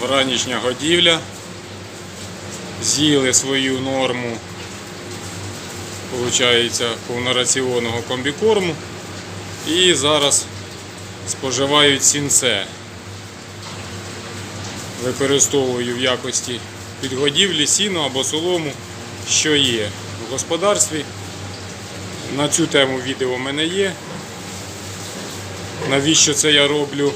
вранішня годівля. З'їли свою норму, виходить, повнораціонного комбікорму. І зараз споживають сінце. Використовую в якості підгодівлі сіно або солому, що є в господарстві. На цю тему відео в мене є. Навіщо це я роблю?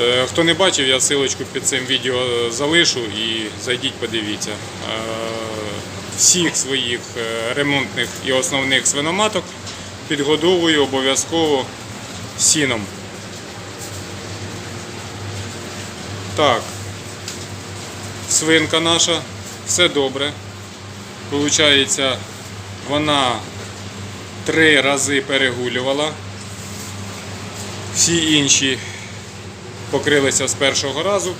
Е, Хто не бачив, я силочку під цим відео залишу і зайдіть, подивіться. Е, Всіх своїх е, ремонтних і основних свиноматок підгодовую обов'язково сіном. Так, свинка наша, все добре. Получається, вона три рази перегулювала. Всі інші покрилися з першого разу.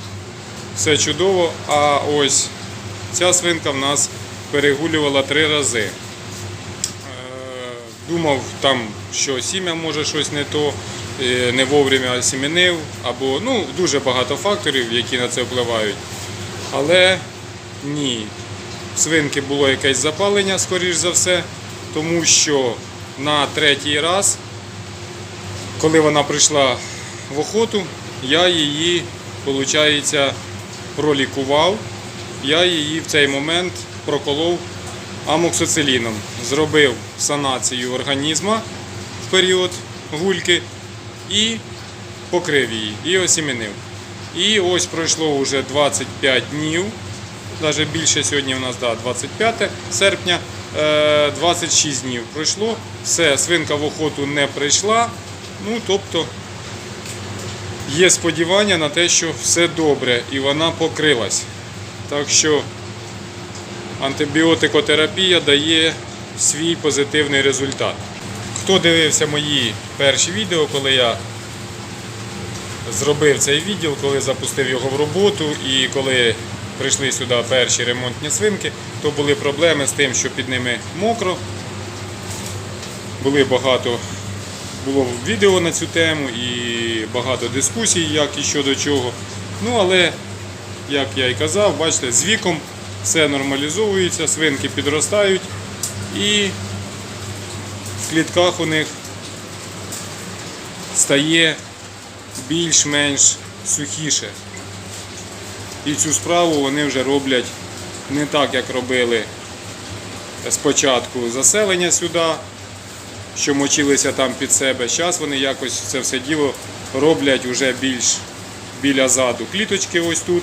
Все чудово. А ось ця свинка в нас перегулювала три рази. Е, Думав там, що сім'я може щось не то, е, не вовремя сімінив, або ну, дуже багато факторів, які на це впливають. Але ні. Свинки було якесь запалення, скоріш за все, тому що на третій раз, коли вона прийшла в охоту, я її, виходить, пролікував. Я її в цей момент проколов амоксициліном. Зробив санацію організму в період гульки і покрив її, і осімінив. І ось пройшло вже 25 днів, навіть більше сьогодні у нас да, 25 серпня, е, 26 днів пройшло. Все, свинка в охоту не прийшла. Ну, тобто є сподівання на те, що все добре і вона покрилась. Так що антибіотикотерапія дає свій позитивний результат. Хто дивився мої перші відео, коли я зробив цей відділ, коли запустив його в роботу і коли прийшли сюди перші ремонтні свинки, то були проблеми з тим, що під ними мокро. Були багато було відео на цю тему і багато дискусій, як і що до чого. Ну, але, як я і казав, бачите, з віком все нормалізовується, свинки підростають і в клітках у них стає більш-менш сухіше. І цю справу вони вже роблять не так, як робили спочатку заселення сюди, що мочилися там під себе. Зараз вони якось це все діло роблять вже більш біля заду. Кліточки ось тут,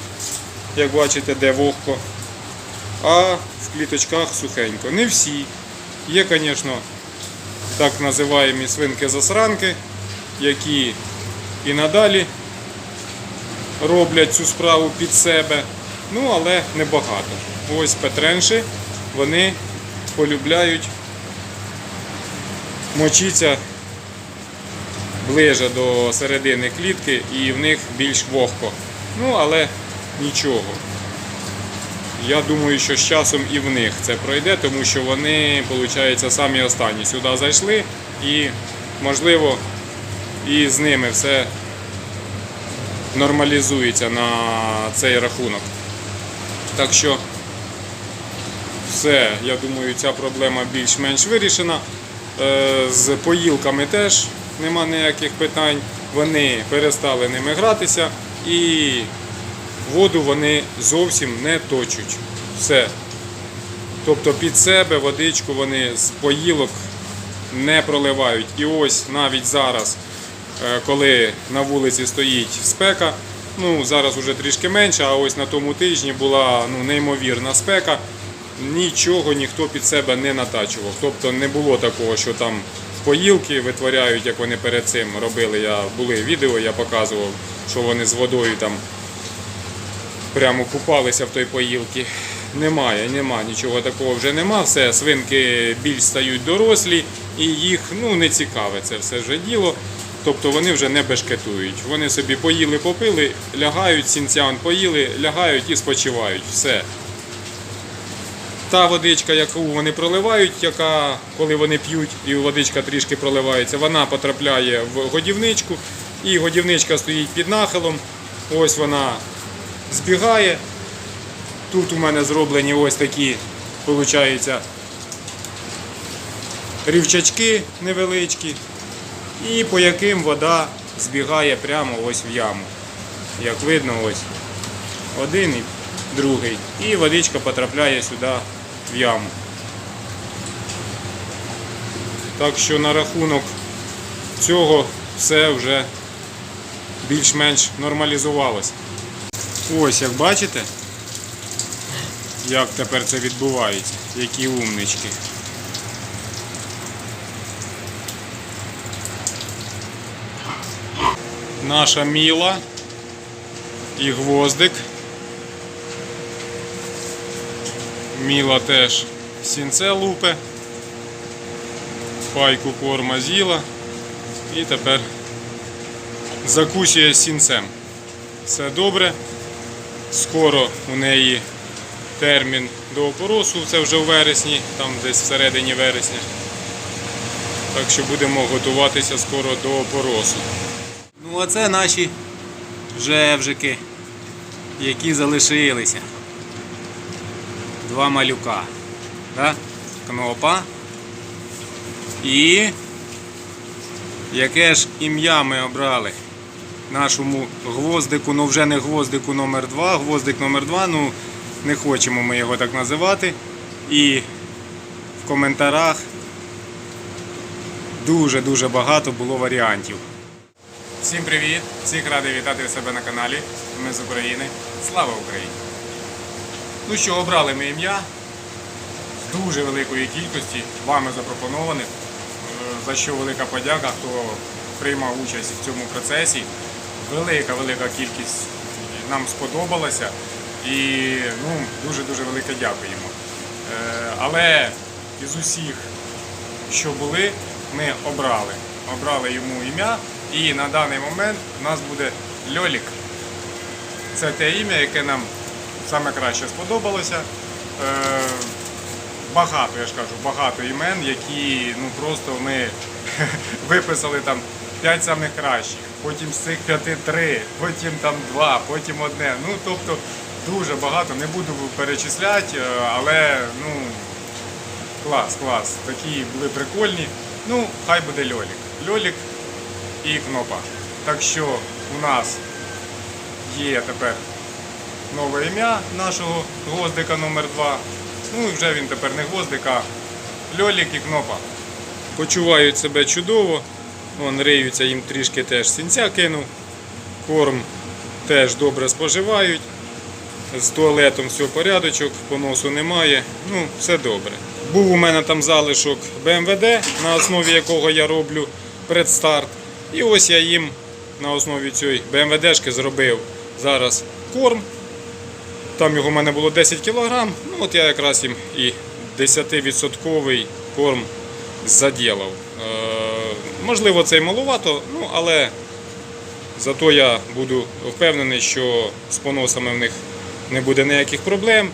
як бачите, де вогко. А в кліточках сухенько. Не всі. Є, звісно, так називаємо свинки-засранки, які і надалі роблять цю справу під себе. Ну, але небагато. Ось петренші, вони полюбляють мочиться ближе до середини клітки і в них більш вогко. Ну, але нічого. Я думаю, що з часом і в них це пройде, тому що вони, виходить, самі останні сюди зайшли і, можливо, і з ними все нормалізується на цей рахунок. Так що все, я думаю, ця проблема більш-менш вирішена. Е, З поїлками теж нема ніяких питань. Вони перестали ними гратися і воду вони зовсім не точуть. Все. Тобто під себе водичку вони з поїлок не проливають. І ось навіть зараз, е, коли на вулиці стоїть спека, ну зараз вже трішки менше, а ось на тому тижні була ну, неймовірна спека. Нічого ніхто під себе не натачував. Тобто не було такого, що там поїлки витворяють, як вони перед цим робили. Я були відео, я показував, що вони з водою там прямо купалися в той поїлки. Немає, нема, нічого такого вже нема. Все, свинки більш стають дорослі і їх ну, не цікаве це все вже діло. Тобто вони вже не бешкетують. Вони собі поїли, попили, лягають, сінцян поїли, лягають і спочивають. Все. Та водичка, яку вони проливають, яка, коли вони п'ють і водичка трішки проливається, вона потрапляє в годівничку, і годівничка стоїть під нахилом, Ось вона збігає. Тут у мене зроблені ось такі, виходить, рівчачки невеличкі, і по яким вода збігає прямо ось в яму. Як видно, ось один і другий. І водичка потрапляє сюди в яму. Так що на рахунок цього все вже більш-менш нормалізувалося. Ось як бачите, як тепер це відбувається, які умнички. Наша міла і гвоздик. Міла теж сінце лупе, пайку корма з'їла і тепер закусує сінцем. Все добре. Скоро у неї термін до опоросу, це вже в вересні, там десь всередині вересня. Так що будемо готуватися скоро до опоросу. Ну а це наші жевжики, які залишилися. Два малюка. Да? Кнопа. І яке ж ім'я ми обрали? Нашому гвоздику, ну вже не гвоздику номер 2 гвоздик номер 2 ну не хочемо ми його так називати. І в коментарях дуже-дуже багато було варіантів. Всім привіт! Всіх радий вітати себе на каналі. Ми з України. Слава Україні! Ну що, обрали ми ім'я з дуже великої кількості, вами запропонованих, е, за що велика подяка, хто приймав участь в цьому процесі. Велика, велика кількість нам сподобалася і ну, дуже-дуже велике дякуємо. Е, Але із усіх, що були, ми обрали. Обрали йому ім'я і на даний момент у нас буде Льолік. Це те ім'я, яке нам саме краще сподобалося. Е, Багато, я ж кажу, багато імен, які ну просто ми виписали там 5 самих кращих, потім з цих п'яти три, потім там два, потім одне. Ну тобто дуже багато, не буду перечисляти, е, але ну клас, клас. Такі були прикольні. Ну, хай буде Льолік. Льолік і кнопа. Так що у нас є тепер нове ім'я нашого гвоздика номер 2 Ну і вже він тепер не гвоздик, а льолік і кнопа. Почувають себе чудово. Вон риються, їм трішки теж сінця кинув. Корм теж добре споживають. З туалетом все порядочок, поносу немає. Ну, все добре. Був у мене там залишок БМВД, на основі якого я роблю предстарт. І ось я їм на основі цієї БМВДшки зробив зараз корм. Там його в мене було 10 кг. Ну от я якраз їм і 10% корм заділав. Е, можливо, це й маловато, ну але зато я буду впевнений, що з поносами в них не буде ніяких проблем.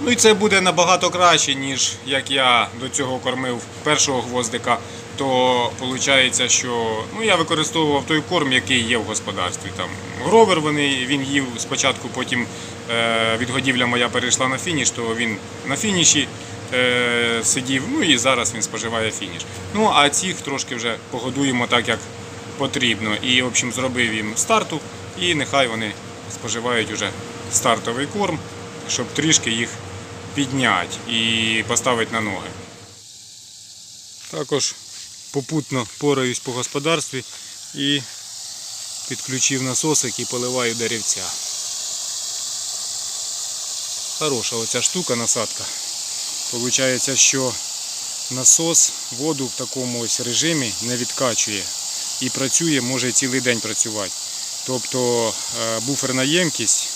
Ну і це буде набагато краще, ніж як я до цього кормив першого гвоздика. То виходить, що ну, я використовував той корм, який є в господарстві. Там гровер вони, він їв спочатку, потім е, відгодівля моя перейшла на фініш, то він на фініші е, сидів, ну і зараз він споживає фініш. Ну а цих трошки вже погодуємо так, як потрібно. І в общем зробив їм старту, і нехай вони споживають уже стартовий корм, щоб трішки їх підняти і поставити на ноги. Також попутно пораюсь по господарстві і підключив насосик і поливаю деревця. Хороша оця штука насадка. Получається, що насос воду в такому ось режимі не відкачує і працює, може цілий день працювати. Тобто е, буферна ємкість,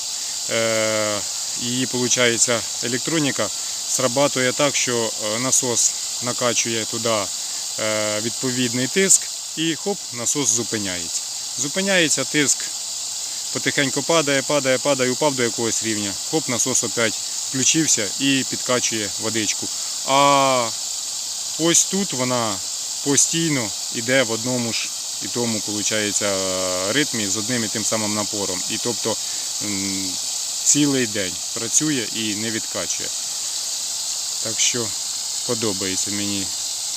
е, її виходить, електроніка срабатує так, що е, насос накачує туди відповідний тиск і хоп, насос зупиняється. Зупиняється тиск, потихеньку падає, падає, падає, упав до якогось рівня. Хоп, насос опять включився і підкачує водичку. А ось тут вона постійно йде в одному ж і тому виходить, ритмі з одним і тим самим напором. І тобто цілий день працює і не відкачує. Так що подобається мені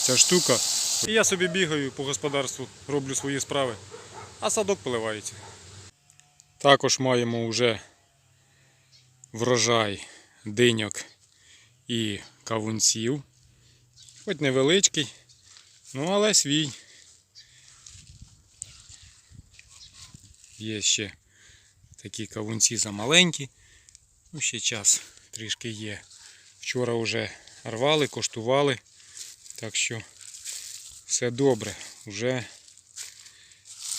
ця штука. І я собі бігаю по господарству, роблю свої справи, а садок поливається. Також маємо вже врожай диньок і кавунців. Хоч невеличкий, ну але свій. Є ще такі кавунці замаленькі. Ну, ще час трішки є. Вчора вже рвали, коштували. Так що все добре. Вже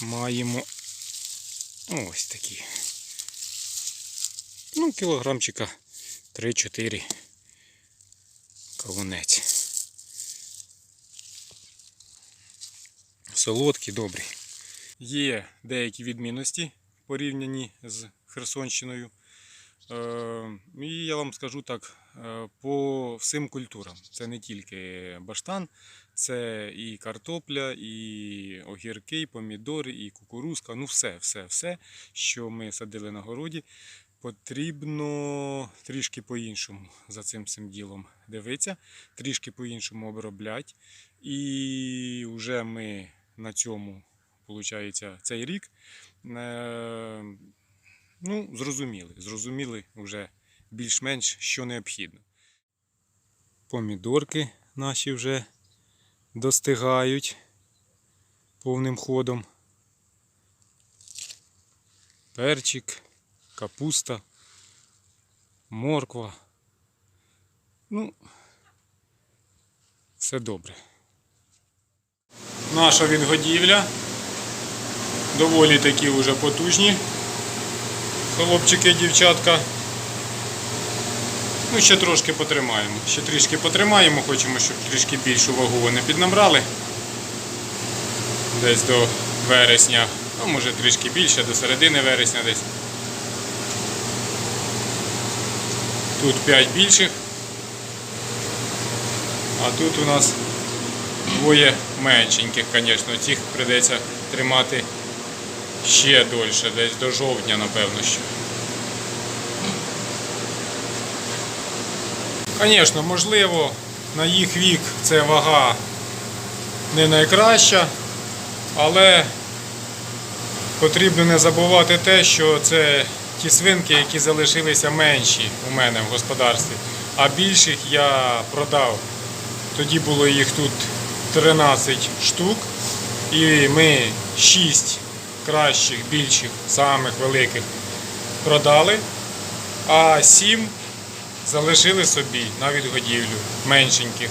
маємо ось такі. Ну, кілограмчика 3-4 кавунець. Солодкі, добрі. Є деякі відмінності порівняні з Херсонщиною. Е, І я вам скажу так, е, по всім культурам. Це не тільки баштан, це і картопля, і огірки, і помідори, і кукурузка. Ну все, все, все, що ми садили на городі, потрібно трішки по-іншому за цим всім ділом дивитися, трішки по-іншому обробляти. І вже ми на цьому, виходить, цей рік. Ну, зрозуміли. Зрозуміли вже більш-менш, що необхідно. Помідорки наші вже достигають повним ходом. Перчик, капуста, морква. Ну, все добре. Наша відгодівля. Доволі такі вже потужні хлопчики, дівчатка. Ну, ще трошки потримаємо. Ще трішки потримаємо, хочемо, щоб трішки більшу вагу вони піднабрали. Десь до вересня, а може трішки більше, до середини вересня десь. Тут 5 більших. А тут у нас двоє меншеньких, звісно. Цих прийдеться тримати ще дольше, десь до жовтня, напевно, ще. Звісно, можливо, на їх вік це вага не найкраща, але потрібно не забувати те, що це ті свинки, які залишилися менші у мене в господарстві, а більших я продав. Тоді було їх тут 13 штук, і ми 6 кращих, більших, самих великих продали, а 7 залишили собі на відгодівлю меншеньких.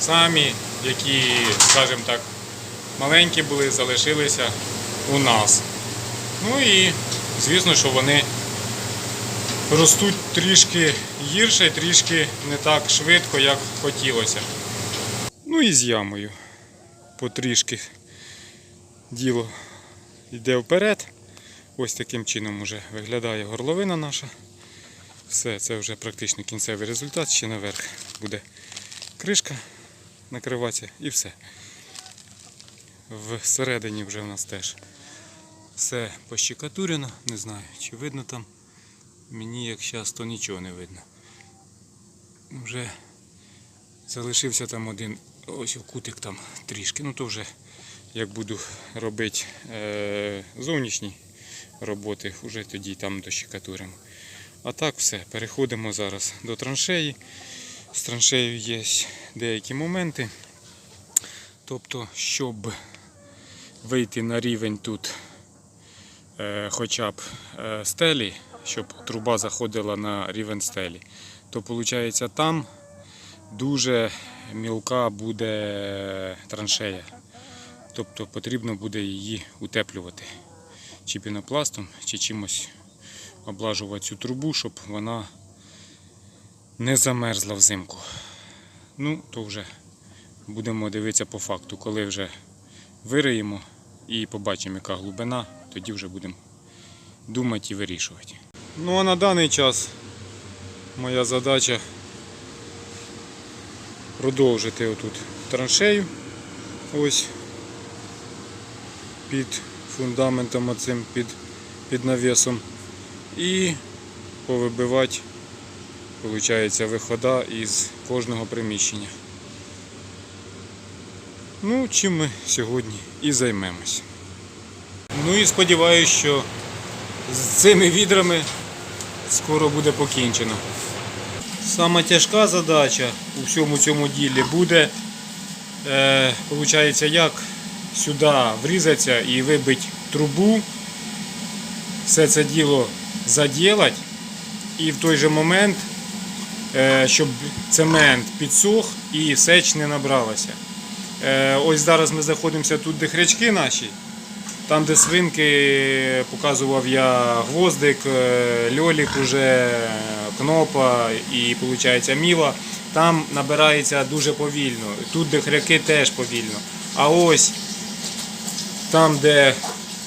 Самі, які, скажімо так, маленькі були, залишилися у нас. Ну і звісно, що вони ростуть трішки гірше, трішки не так швидко, як хотілося. Ну і з ямою потрішки діло йде вперед. Ось таким чином уже виглядає горловина наша. Все, це вже практично кінцевий результат. Ще наверх буде кришка накриватися і все. Всередині вже в нас теж все пощекатурено. Не знаю, чи видно там. Мені як зараз, то нічого не видно. Вже залишився там один ось кутик там трішки. Ну то вже як буду робити е, зовнішні роботи, вже тоді там дощекатуримо. А так все, переходимо зараз до траншеї. З траншеєю є деякі моменти. Тобто, щоб вийти на рівень тут е, хоча б е, стелі, щоб труба заходила на рівень стелі, то виходить там дуже мілка буде траншея. Тобто потрібно буде її утеплювати чи пінопластом, чи чимось облажувати цю трубу, щоб вона не замерзла взимку. Ну, то вже будемо дивитися по факту, коли вже вириємо і побачимо, яка глибина, тоді вже будемо думати і вирішувати. Ну а на даний час моя задача продовжити отут траншею. Ось під фундаментом оцим, під, під навісом. і повибивати, виходить, вихода із кожного приміщення. Ну, чим ми сьогодні і займемось. Ну і сподіваюся, що з цими відрами скоро буде покінчено. Сама тяжка задача у всьому цьому ділі буде, е, виходить, як сюди врізатися і вибити трубу, все це діло заділати і в той же момент, е, щоб цемент підсох і сеч не набралася. Е, ось зараз ми знаходимося тут, де хрячки наші. Там, де свинки, показував я гвоздик, е, льолік уже, кнопа і виходить міла. Там набирається дуже повільно. Тут, де хряки, теж повільно. А ось там, де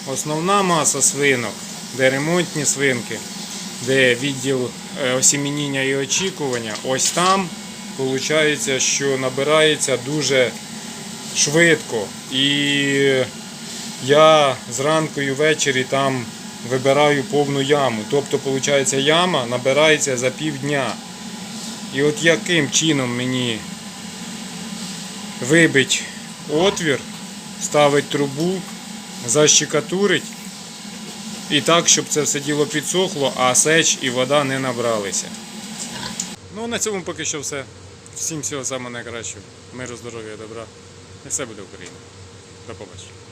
основна маса свинок, де ремонтні свинки, де відділ е, осімініння і очікування, ось там виходить, що набирається дуже швидко. І я зранку і ввечері там вибираю повну яму. Тобто, виходить, яма набирається за півдня. І от яким чином мені вибить отвір, ставить трубу, защекатурить і так, щоб це все діло підсохло, а сеч і вода не набралися. Ну, на цьому поки що все. Всім всього самого найкращого. Миру, здоров'я, добра. І все буде Україна. До побачення.